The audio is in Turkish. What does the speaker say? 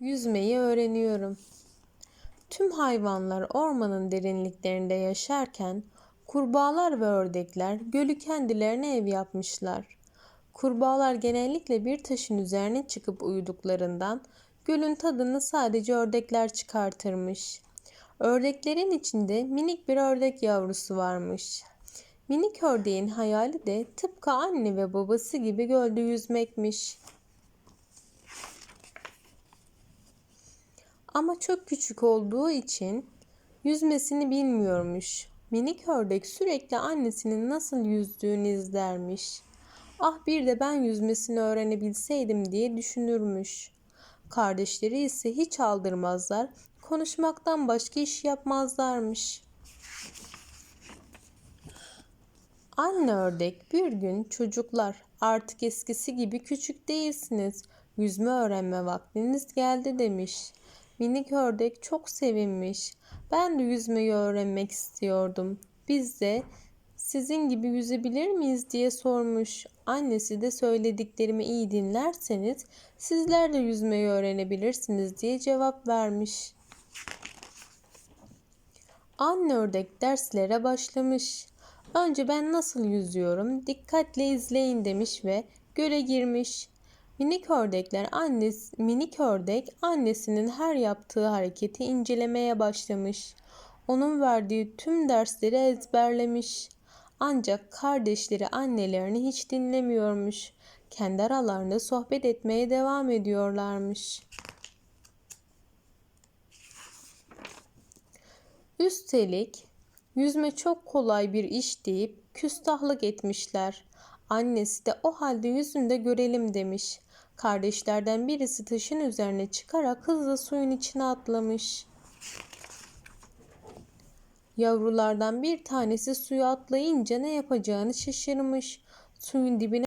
Yüzmeyi öğreniyorum. Tüm hayvanlar ormanın derinliklerinde yaşarken kurbağalar ve ördekler gölü kendilerine ev yapmışlar. Kurbağalar genellikle bir taşın üzerine çıkıp uyuduklarından gölün tadını sadece ördekler çıkartırmış. Ördeklerin içinde minik bir ördek yavrusu varmış. Minik ördeğin hayali de tıpkı anne ve babası gibi gölde yüzmekmiş. Ama çok küçük olduğu için yüzmesini bilmiyormuş. Minik ördek sürekli annesinin nasıl yüzdüğünü izlermiş. Ah bir de ben yüzmesini öğrenebilseydim diye düşünürmüş. Kardeşleri ise hiç aldırmazlar, konuşmaktan başka iş yapmazlarmış. Anne ördek bir gün çocuklar artık eskisi gibi küçük değilsiniz. Yüzme öğrenme vaktiniz geldi demiş. Minik ördek çok sevinmiş. Ben de yüzmeyi öğrenmek istiyordum. Biz de sizin gibi yüzebilir miyiz diye sormuş. Annesi de söylediklerimi iyi dinlerseniz sizler de yüzmeyi öğrenebilirsiniz diye cevap vermiş. Anne ördek derslere başlamış. Önce ben nasıl yüzüyorum dikkatle izleyin demiş ve göle girmiş. Minik ördekler annesi, minik ördek annesinin her yaptığı hareketi incelemeye başlamış. Onun verdiği tüm dersleri ezberlemiş. Ancak kardeşleri annelerini hiç dinlemiyormuş. Kendi aralarında sohbet etmeye devam ediyorlarmış. Üstelik yüzme çok kolay bir iş deyip küstahlık etmişler. Annesi de o halde yüzünde görelim demiş. Kardeşlerden birisi taşın üzerine çıkarak hızla suyun içine atlamış. Yavrulardan bir tanesi suya atlayınca ne yapacağını şaşırmış. Suyun dibine